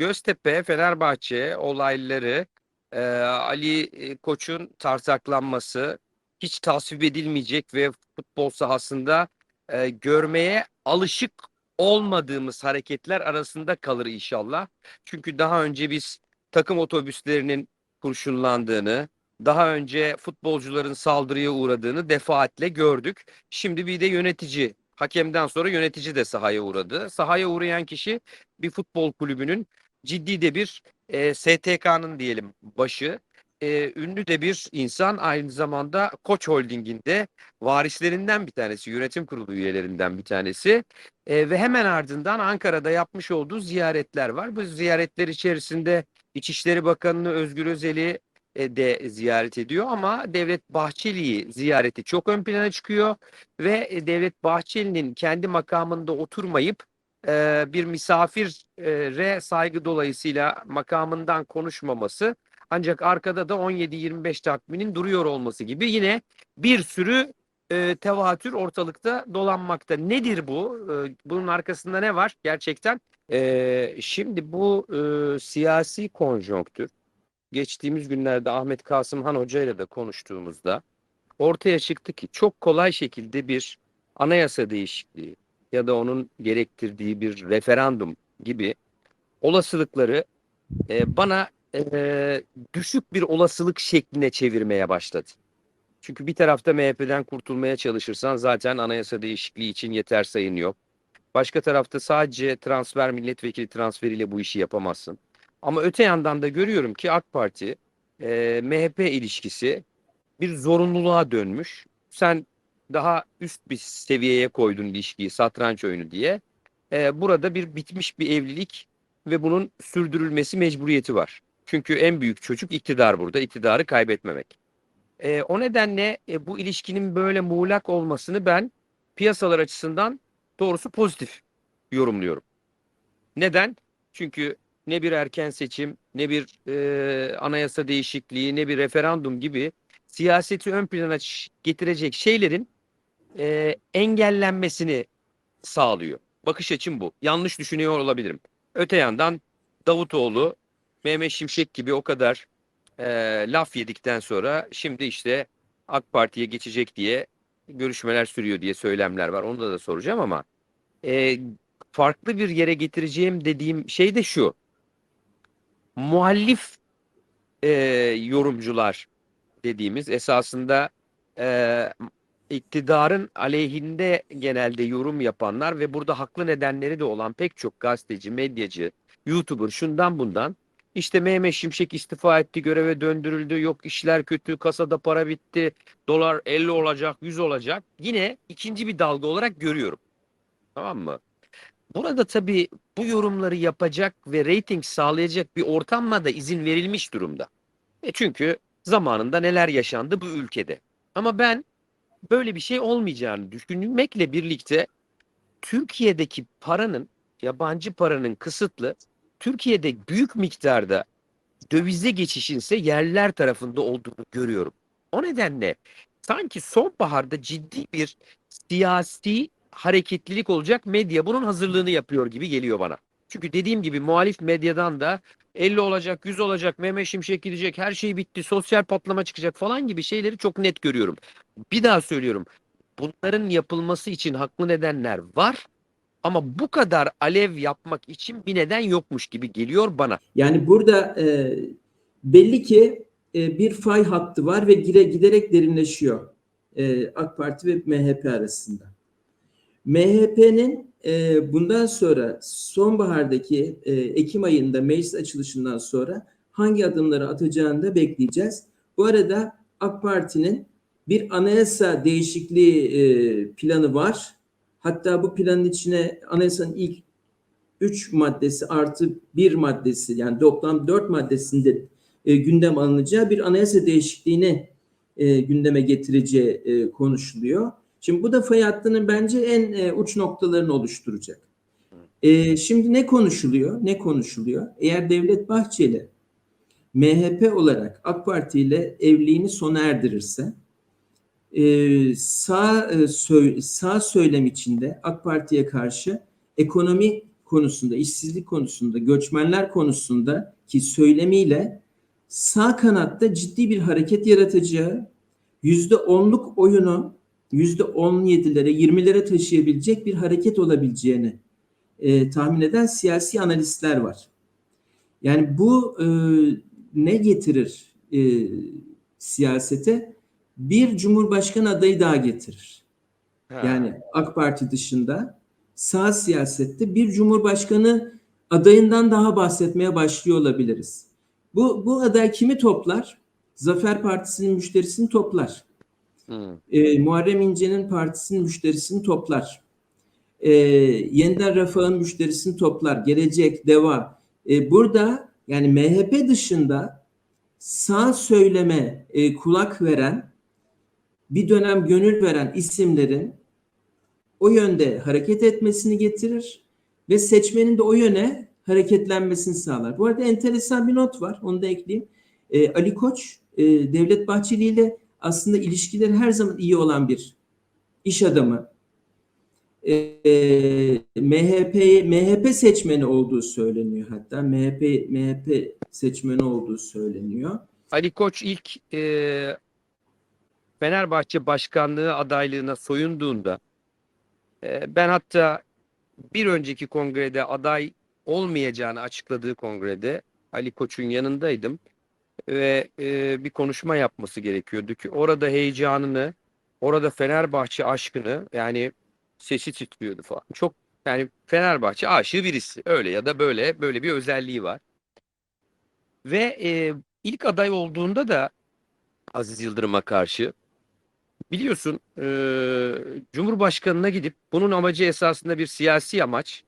Göztepe Fenerbahçe olayları e, Ali e, Koç'un tarsaklanması hiç tasvip edilmeyecek ve futbol sahasında e, görmeye alışık olmadığımız hareketler arasında kalır inşallah. Çünkü daha önce biz takım otobüslerinin kurşunlandığını, daha önce futbolcuların saldırıya uğradığını defaatle gördük. Şimdi bir de yönetici, hakemden sonra yönetici de sahaya uğradı. Sahaya uğrayan kişi bir futbol kulübünün ciddi de bir e, STK'nın diyelim başı. E, ünlü de bir insan aynı zamanda Koç Holding'in de varislerinden bir tanesi, yönetim kurulu üyelerinden bir tanesi. E, ve hemen ardından Ankara'da yapmış olduğu ziyaretler var. Bu ziyaretler içerisinde İçişleri Bakanı'nı Özgür Özel'i e, de ziyaret ediyor ama Devlet Bahçeli'yi ziyareti çok ön plana çıkıyor ve e, Devlet Bahçeli'nin kendi makamında oturmayıp e, bir misafire saygı dolayısıyla makamından konuşmaması ancak arkada da 17-25 takviminin duruyor olması gibi yine bir sürü e, tevatür ortalıkta dolanmakta. Nedir bu? E, bunun arkasında ne var gerçekten? E, şimdi bu e, siyasi konjonktür geçtiğimiz günlerde Ahmet Kasım Han Hoca ile de konuştuğumuzda ortaya çıktı ki çok kolay şekilde bir anayasa değişikliği ya da onun gerektirdiği bir referandum gibi olasılıkları e, bana e, düşük bir olasılık şekline çevirmeye başladı. Çünkü bir tarafta MHP'den kurtulmaya çalışırsan zaten anayasa değişikliği için yeter sayın yok. Başka tarafta sadece transfer milletvekili transferiyle bu işi yapamazsın. Ama öte yandan da görüyorum ki AK Parti e, MHP ilişkisi bir zorunluluğa dönmüş. Sen daha üst bir seviyeye koydun ilişkiyi satranç oyunu diye. E, burada bir bitmiş bir evlilik ve bunun sürdürülmesi mecburiyeti var. Çünkü en büyük çocuk iktidar burada. iktidarı kaybetmemek. E, o nedenle e, bu ilişkinin böyle muğlak olmasını ben piyasalar açısından doğrusu pozitif yorumluyorum. Neden? Çünkü ne bir erken seçim, ne bir e, anayasa değişikliği, ne bir referandum gibi siyaseti ön plana getirecek şeylerin e, engellenmesini sağlıyor. Bakış açım bu. Yanlış düşünüyor olabilirim. Öte yandan Davutoğlu, Mehmet Şimşek gibi o kadar e, laf yedikten sonra şimdi işte AK Parti'ye geçecek diye görüşmeler sürüyor diye söylemler var. Onu da, soracağım ama e, farklı bir yere getireceğim dediğim şey de şu muhalif e, yorumcular dediğimiz esasında e, iktidarın aleyhinde genelde yorum yapanlar ve burada haklı nedenleri de olan pek çok gazeteci, medyacı, YouTuber şundan bundan işte Mehmet Şimşek istifa etti, göreve döndürüldü, yok işler kötü, kasada para bitti, dolar 50 olacak, 100 olacak. Yine ikinci bir dalga olarak görüyorum. Tamam mı? Burada tabii bu yorumları yapacak ve reyting sağlayacak bir ortamla da izin verilmiş durumda. E çünkü zamanında neler yaşandı bu ülkede. Ama ben böyle bir şey olmayacağını düşünmekle birlikte Türkiye'deki paranın, yabancı paranın kısıtlı, Türkiye'de büyük miktarda dövize geçişin ise yerliler tarafında olduğunu görüyorum. O nedenle sanki sonbaharda ciddi bir siyasi hareketlilik olacak. Medya bunun hazırlığını yapıyor gibi geliyor bana. Çünkü dediğim gibi muhalif medyadan da 50 olacak, 100 olacak, Mehmet Şimşek gidecek, her şey bitti, sosyal patlama çıkacak falan gibi şeyleri çok net görüyorum. Bir daha söylüyorum. Bunların yapılması için haklı nedenler var. Ama bu kadar alev yapmak için bir neden yokmuş gibi geliyor bana. Yani burada e, belli ki e, bir fay hattı var ve gire, giderek derinleşiyor e, AK Parti ve MHP arasında. MHP'nin e, bundan sonra sonbahardaki e, Ekim ayında meclis açılışından sonra hangi adımları atacağını da bekleyeceğiz. Bu arada AK Parti'nin bir anayasa değişikliği e, planı var. Hatta bu planın içine anayasanın ilk üç maddesi artı bir maddesi yani toplam dört maddesinde e, gündem alınacağı bir anayasa değişikliğini e, gündeme getireceği e, konuşuluyor. Şimdi bu da fay hattının bence en e, uç noktalarını oluşturacak. E, şimdi ne konuşuluyor? Ne konuşuluyor? Eğer Devlet Bahçeli MHP olarak AK Parti ile evliliğini sona erdirirse e, sağ e, sö sağ söylem içinde AK Parti'ye karşı ekonomi konusunda, işsizlik konusunda, göçmenler konusunda ki söylemiyle sağ kanatta ciddi bir hareket yaratacağı, yüzde onluk oyunu yüzde on yedilere, yirmilere taşıyabilecek bir hareket olabileceğini e, tahmin eden siyasi analistler var. Yani bu e, ne getirir e, siyasete? Bir cumhurbaşkanı adayı daha getirir. Ha. Yani AK Parti dışında sağ siyasette bir cumhurbaşkanı adayından daha bahsetmeye başlıyor olabiliriz. Bu, bu aday kimi toplar? Zafer Partisi'nin müşterisini toplar. Hı. E, Muharrem İnce'nin partisinin müşterisini toplar. E, Yeniden Refah'ın müşterisini toplar. Gelecek, Deva. E, burada yani MHP dışında sağ söyleme e, kulak veren bir dönem gönül veren isimlerin o yönde hareket etmesini getirir ve seçmenin de o yöne hareketlenmesini sağlar. Bu arada enteresan bir not var. Onu da ekleyeyim. E, Ali Koç e, Devlet Bahçeli ile aslında ilişkileri her zaman iyi olan bir iş adamı. E, e, MHP MHP seçmeni olduğu söyleniyor hatta MHP MHP seçmeni olduğu söyleniyor. Ali Koç ilk e, Fenerbahçe başkanlığı adaylığına soyunduğunda e, ben hatta bir önceki kongrede aday olmayacağını açıkladığı kongrede Ali Koç'un yanındaydım ve e, bir konuşma yapması gerekiyordu ki orada heyecanını, orada Fenerbahçe aşkını yani sesi titriyordu falan. Çok yani Fenerbahçe aşığı birisi öyle ya da böyle böyle bir özelliği var. Ve e, ilk aday olduğunda da Aziz Yıldırım'a karşı biliyorsun e, Cumhurbaşkanına gidip bunun amacı esasında bir siyasi amaç.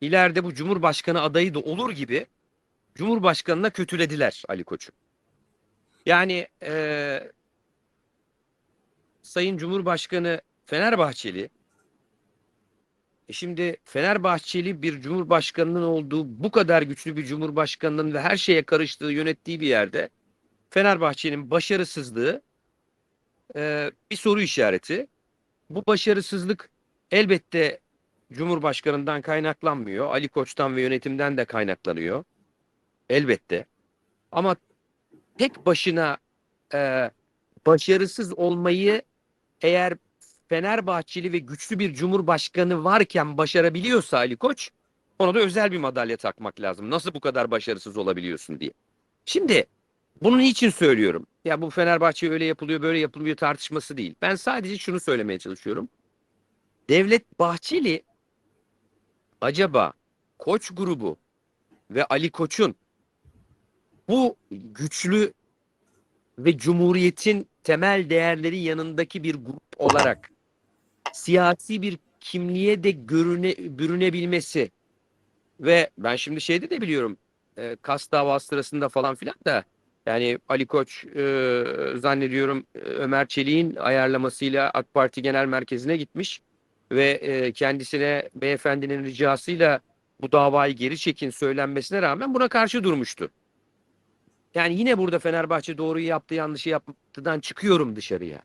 İleride bu Cumhurbaşkanı adayı da olur gibi Cumhurbaşkanına kötülediler Ali Koç'u. Yani e, Sayın Cumhurbaşkanı Fenerbahçeli e şimdi Fenerbahçeli bir cumhurbaşkanının olduğu bu kadar güçlü bir cumhurbaşkanının ve her şeye karıştığı yönettiği bir yerde Fenerbahçe'nin başarısızlığı e, bir soru işareti. Bu başarısızlık elbette Cumhurbaşkanından kaynaklanmıyor. Ali Koç'tan ve yönetimden de kaynaklanıyor. Elbette. Ama tek başına e, başarısız olmayı eğer Fenerbahçeli ve güçlü bir cumhurbaşkanı varken başarabiliyorsa Ali Koç ona da özel bir madalya takmak lazım. Nasıl bu kadar başarısız olabiliyorsun diye. Şimdi bunun için söylüyorum. Ya bu Fenerbahçe öyle yapılıyor böyle yapılıyor tartışması değil. Ben sadece şunu söylemeye çalışıyorum. Devlet Bahçeli acaba Koç grubu ve Ali Koç'un bu güçlü ve Cumhuriyet'in temel değerleri yanındaki bir grup olarak siyasi bir kimliğe de görüne, bürünebilmesi ve ben şimdi şeyde de biliyorum e, kas davası sırasında falan filan da yani Ali Koç e, zannediyorum e, Ömer Çelik'in ayarlamasıyla AK Parti Genel Merkezi'ne gitmiş ve e, kendisine beyefendinin ricasıyla bu davayı geri çekin söylenmesine rağmen buna karşı durmuştu. Yani yine burada Fenerbahçe doğruyu yaptı yanlışı yaptıdan çıkıyorum dışarıya.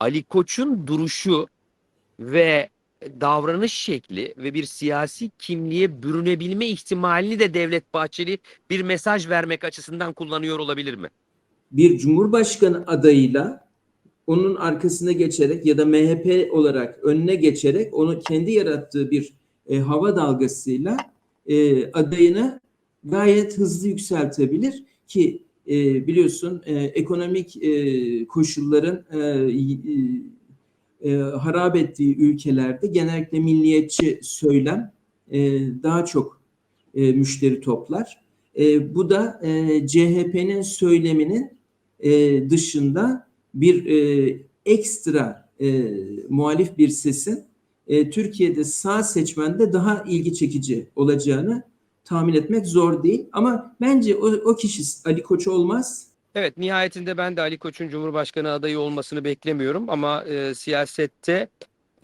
Ali Koç'un duruşu ve davranış şekli ve bir siyasi kimliğe bürünebilme ihtimalini de Devlet Bahçeli bir mesaj vermek açısından kullanıyor olabilir mi? bir cumhurbaşkanı adayıyla onun arkasına geçerek ya da MHP olarak önüne geçerek onu kendi yarattığı bir e, hava dalgasıyla e, adayını gayet hızlı yükseltebilir ki e, biliyorsun e, ekonomik e, koşulların e, e, harap ettiği ülkelerde genellikle milliyetçi söylem e, daha çok e, müşteri toplar. E, bu da e, CHP'nin söyleminin e, dışında bir e, ekstra e, muhalif bir sesin e, Türkiye'de sağ seçmende daha ilgi çekici olacağını tahmin etmek zor değil. Ama bence o, o kişi Ali Koç olmaz. Evet nihayetinde ben de Ali Koç'un Cumhurbaşkanı adayı olmasını beklemiyorum ama e, siyasette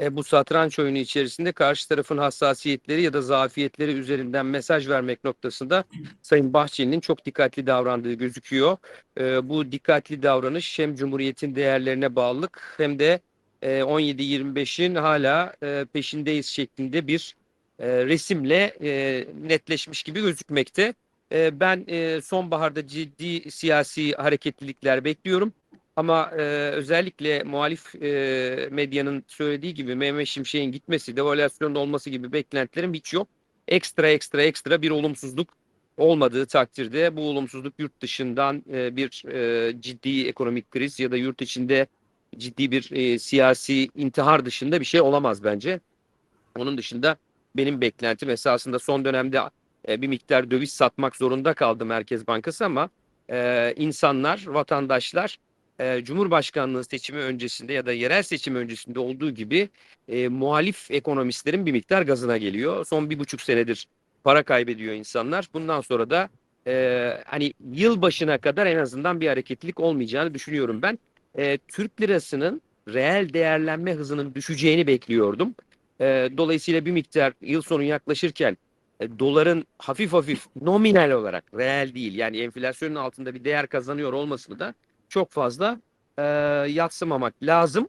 e, bu satranç oyunu içerisinde karşı tarafın hassasiyetleri ya da zafiyetleri üzerinden mesaj vermek noktasında Sayın Bahçeli'nin çok dikkatli davrandığı gözüküyor. E, bu dikkatli davranış hem Cumhuriyet'in değerlerine bağlılık hem de e, 17-25'in hala e, peşindeyiz şeklinde bir e, resimle e, netleşmiş gibi gözükmekte. E, ben sonbaharda ciddi siyasi hareketlilikler bekliyorum. Ama e, özellikle muhalif e, medyanın söylediği gibi Mehmet Şimşek'in gitmesi, devalüasyonda olması gibi beklentilerim hiç yok. Ekstra ekstra ekstra bir olumsuzluk olmadığı takdirde bu olumsuzluk yurt dışından e, bir e, ciddi ekonomik kriz ya da yurt içinde ciddi bir e, siyasi intihar dışında bir şey olamaz bence. Onun dışında benim beklentim esasında son dönemde e, bir miktar döviz satmak zorunda kaldı Merkez Bankası ama e, insanlar, vatandaşlar e, Cumhurbaşkanlığı seçimi öncesinde ya da yerel seçim öncesinde olduğu gibi e, muhalif ekonomistlerin bir miktar gazına geliyor. Son bir buçuk senedir para kaybediyor insanlar. Bundan sonra da e, hani yıl başına kadar en azından bir hareketlilik olmayacağını düşünüyorum ben. E, Türk lirasının reel değerlenme hızının düşeceğini bekliyordum. E, dolayısıyla bir miktar yıl sonu yaklaşırken e, doların hafif hafif nominal olarak reel değil yani enflasyonun altında bir değer kazanıyor olmasını da çok fazla e, yatsımamak lazım.